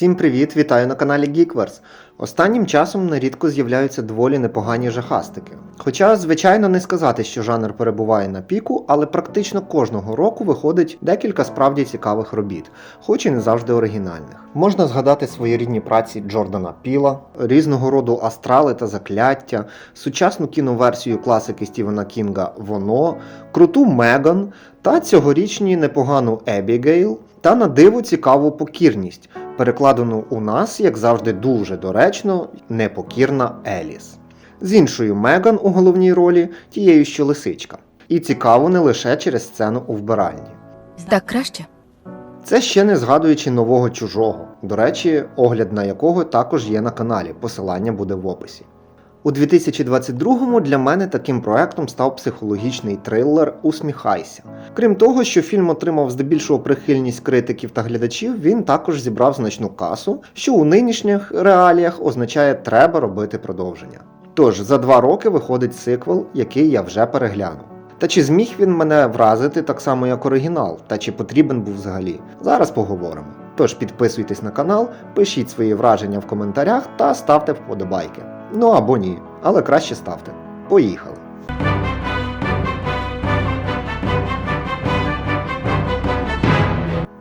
Всім привіт, вітаю на каналі Geekverse. Останнім часом нерідко з'являються доволі непогані жахастики. Хоча, звичайно, не сказати, що жанр перебуває на піку, але практично кожного року виходить декілька справді цікавих робіт, хоч і не завжди оригінальних. Можна згадати своєрідні праці Джордана Піла, різного роду астрали та закляття, сучасну кіноверсію класики Стівена Кінга Воно, круту Меган та цьогорічні непогану Ебігейл та на диво цікаву покірність, перекладену у нас, як завжди, дуже доречно, непокірна Еліс. З іншою Меган у головній ролі, тією, що лисичка. І цікаво не лише через сцену у вбиральні. Так краще? Це ще не згадуючи нового чужого. До речі, огляд на якого також є на каналі, посилання буде в описі. У 2022-му для мене таким проектом став психологічний трилер Усміхайся. Крім того, що фільм отримав здебільшого прихильність критиків та глядачів, він також зібрав значну касу, що у нинішніх реаліях означає треба робити продовження. Тож за два роки виходить сиквел, який я вже переглянув. Та чи зміг він мене вразити так само, як оригінал, та чи потрібен був взагалі? Зараз поговоримо. Тож підписуйтесь на канал, пишіть свої враження в коментарях та ставте вподобайки. Ну або ні, але краще ставте. Поїхали!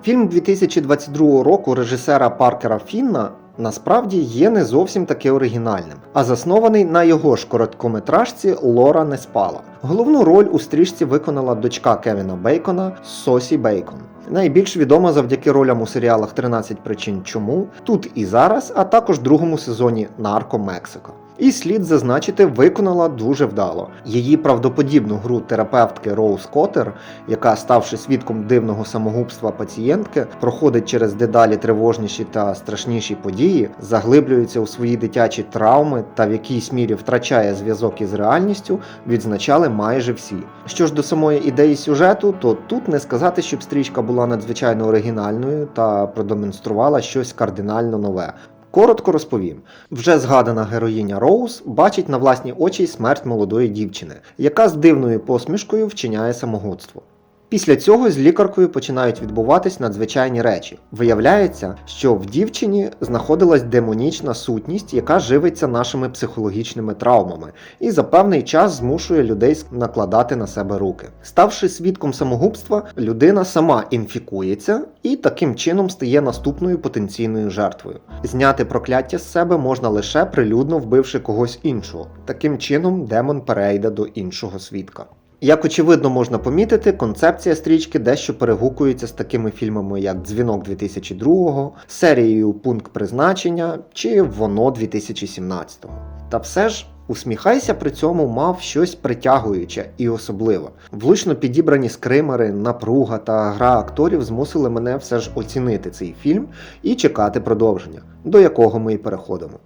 Фільм 2022 року режисера Паркера Фінна насправді є не зовсім таки оригінальним, а заснований на його ж короткометражці Лора не спала. Головну роль у стрічці виконала дочка Кевіна Бейкона Сосі Бейкон. Найбільш відома завдяки ролям у серіалах «13 причин чому, тут і зараз, а також другому сезоні Нарко Мексика. І слід зазначити, виконала дуже вдало. Її правдоподібну гру терапевтки Роуз Коттер, яка, ставши свідком дивного самогубства пацієнтки, проходить через дедалі тривожніші та страшніші події, заглиблюється у свої дитячі травми та в якійсь мірі втрачає зв'язок із реальністю, відзначали майже всі. Що ж до самої ідеї сюжету, то тут не сказати, щоб стрічка була надзвичайно оригінальною та продемонструвала щось кардинально нове. Коротко розповім: вже згадана героїня Роуз бачить на власні очі смерть молодої дівчини, яка з дивною посмішкою вчиняє самогубство. Після цього з лікаркою починають відбуватись надзвичайні речі. Виявляється, що в дівчині знаходилась демонічна сутність, яка живиться нашими психологічними травмами, і за певний час змушує людей накладати на себе руки. Ставши свідком самогубства, людина сама інфікується і таким чином стає наступною потенційною жертвою. Зняти прокляття з себе можна лише прилюдно вбивши когось іншого. Таким чином демон перейде до іншого свідка. Як очевидно можна помітити, концепція стрічки дещо перегукується з такими фільмами, як Дзвінок 2002, серією Пункт призначення чи Воно 2017. Та все ж. Усміхайся при цьому мав щось притягуюче і особливе. Влучно підібрані скримери, напруга та гра акторів змусили мене все ж оцінити цей фільм і чекати продовження, до якого ми й переходимо.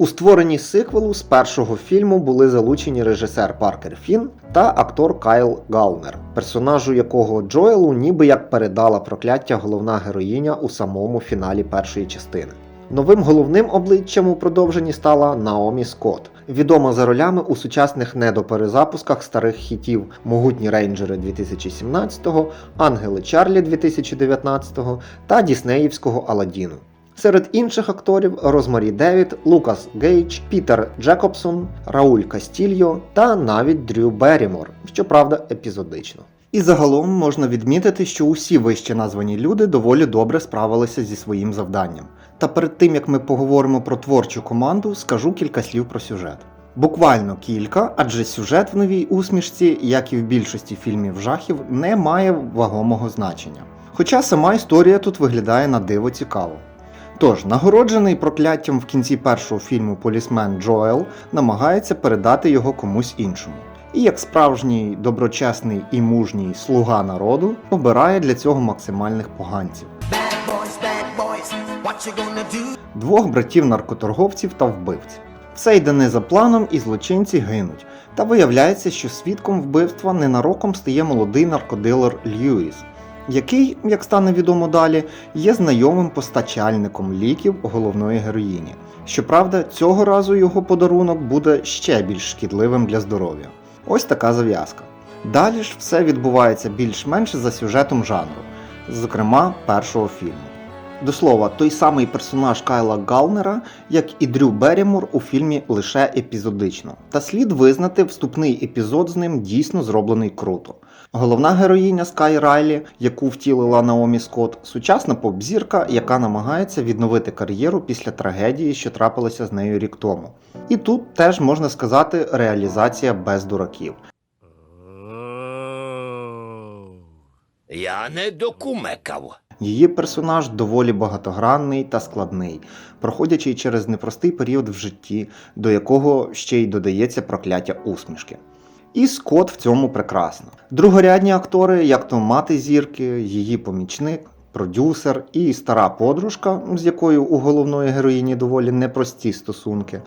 У створенні сиквелу з першого фільму були залучені режисер Паркер Фін та актор Кайл Галнер, персонажу якого Джоелу ніби як передала прокляття головна героїня у самому фіналі першої частини. Новим головним обличчям у продовженні стала Наомі Скотт, відома за ролями у сучасних недоперезапусках старих хітів Могутні рейнджери 2017-го, Ангели Чарлі 2019-го та Діснеївського Аладдіну. Серед інших акторів Розмарі Девід, Лукас Гейдж, Пітер Джекобсон, Рауль Кастільо та навіть Дрю Беррімор, щоправда, епізодично. І загалом можна відмітити, що усі вище названі люди доволі добре справилися зі своїм завданням. Та перед тим як ми поговоримо про творчу команду, скажу кілька слів про сюжет. Буквально кілька, адже сюжет в новій усмішці, як і в більшості фільмів жахів, не має вагомого значення. Хоча сама історія тут виглядає на диво цікаво. Тож, нагороджений прокляттям в кінці першого фільму полісмен Джоел намагається передати його комусь іншому. І як справжній доброчесний і мужній слуга народу обирає для цього максимальних поганців. Bad boys, bad boys, what you gonna do? двох братів-наркоторговців та вбивців. Все йде не за планом, і злочинці гинуть. Та виявляється, що свідком вбивства ненароком стає молодий наркодилер Льюіс, який, як стане відомо далі, є знайомим постачальником ліків головної героїні. Щоправда, цього разу його подарунок буде ще більш шкідливим для здоров'я. Ось така зав'язка. Далі ж все відбувається більш-менш за сюжетом жанру, зокрема першого фільму. До слова, той самий персонаж Кайла Галнера, як і Дрю Беррімор у фільмі лише епізодично. Та слід визнати, вступний епізод з ним дійсно зроблений круто. Головна героїня Скай Райлі, яку втілила Наомі Скотт, сучасна поп-зірка, яка намагається відновити кар'єру після трагедії, що трапилася з нею рік тому. І тут теж можна сказати реалізація без дураків. Я не докумекав. Її персонаж доволі багатогранний та складний, проходячи через непростий період в житті, до якого ще й додається прокляття усмішки. І Скотт в цьому прекрасно. Другорядні актори, як то мати зірки, її помічник, продюсер і стара подружка, з якою у головної героїні доволі непрості стосунки.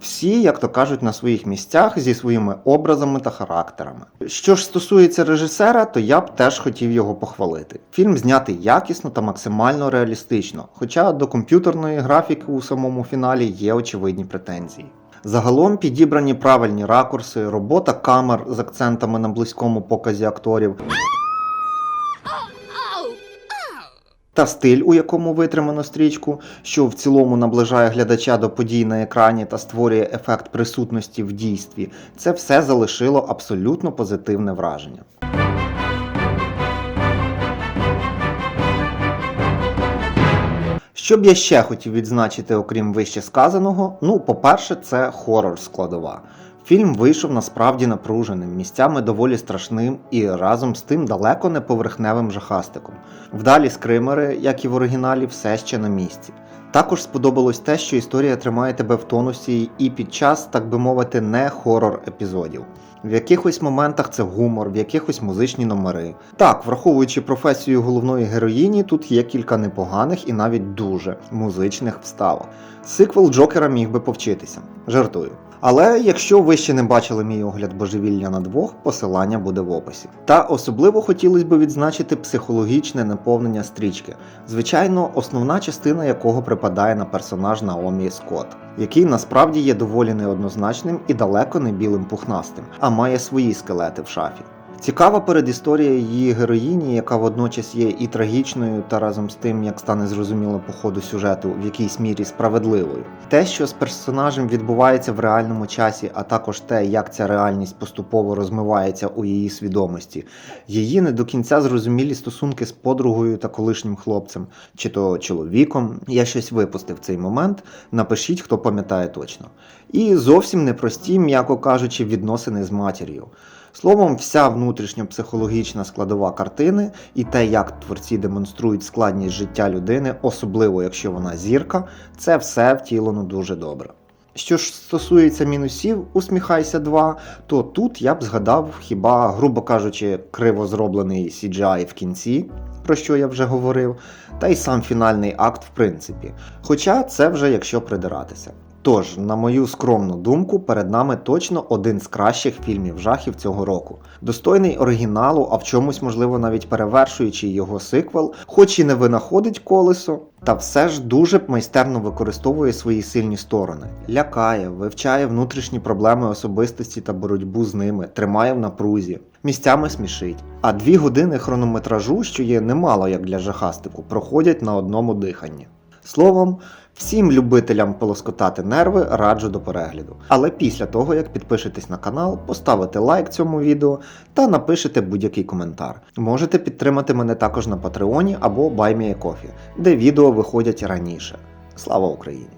Всі, як то кажуть, на своїх місцях зі своїми образами та характерами. Що ж стосується режисера, то я б теж хотів його похвалити. Фільм знятий якісно та максимально реалістично, хоча до комп'ютерної графіки у самому фіналі є очевидні претензії. Загалом підібрані правильні ракурси, робота камер з акцентами на близькому показі акторів. Та стиль, у якому витримано стрічку, що в цілому наближає глядача до подій на екрані та створює ефект присутності в дійстві, це все залишило абсолютно позитивне враження. Що б я ще хотів відзначити, окрім вище сказаного, ну, по-перше, це хорор складова. Фільм вийшов насправді напруженим, місцями доволі страшним і разом з тим далеко не поверхневим жахастиком. Вдалі скримери, як і в оригіналі, все ще на місці. Також сподобалось те, що історія тримає тебе в тонусі і під час, так би мовити, не хорор епізодів. В якихось моментах це гумор, в якихось музичні номери. Так, враховуючи професію головної героїні, тут є кілька непоганих і навіть дуже музичних вставок. Сиквел Джокера міг би повчитися. Жартую. Але якщо ви ще не бачили мій огляд божевілля на двох, посилання буде в описі. Та особливо хотілося б відзначити психологічне наповнення стрічки, звичайно, основна частина якого припадає на персонаж Наомі Скотт, який насправді є доволі неоднозначним і далеко не білим пухнастим, а має свої скелети в шафі. Цікава передісторія її героїні, яка водночас є і трагічною, та разом з тим, як стане зрозуміло по ходу сюжету, в якійсь мірі справедливою. Те, що з персонажем відбувається в реальному часі, а також те, як ця реальність поступово розмивається у її свідомості, її не до кінця зрозумілі стосунки з подругою та колишнім хлопцем, чи то чоловіком. Я щось випустив цей момент. Напишіть, хто пам'ятає точно. І зовсім непрості, м'яко кажучи, відносини з матір'ю. Словом, вся внутрішньо-психологічна складова картини і те, як творці демонструють складність життя людини, особливо якщо вона зірка, це все втілено дуже добре. Що ж стосується мінусів усміхайся 2, то тут я б згадав хіба, грубо кажучи, криво зроблений CGI в кінці, про що я вже говорив, та й сам фінальний акт в принципі. Хоча це вже якщо придиратися. Тож, на мою скромну думку, перед нами точно один з кращих фільмів жахів цього року. Достойний оригіналу, а в чомусь, можливо, навіть перевершуючи його сиквел, хоч і не винаходить колесо, та все ж дуже майстерно використовує свої сильні сторони. Лякає, вивчає внутрішні проблеми особистості та боротьбу з ними, тримає в напрузі, місцями смішить. А дві години хронометражу, що є немало як для жахастику, проходять на одному диханні. Словом, всім любителям полоскотати нерви раджу до перегляду. Але після того, як підпишетесь на канал, поставите лайк цьому відео та напишете будь-який коментар. Можете підтримати мене також на Патреоні або BuyMeACoffee, де відео виходять раніше. Слава Україні!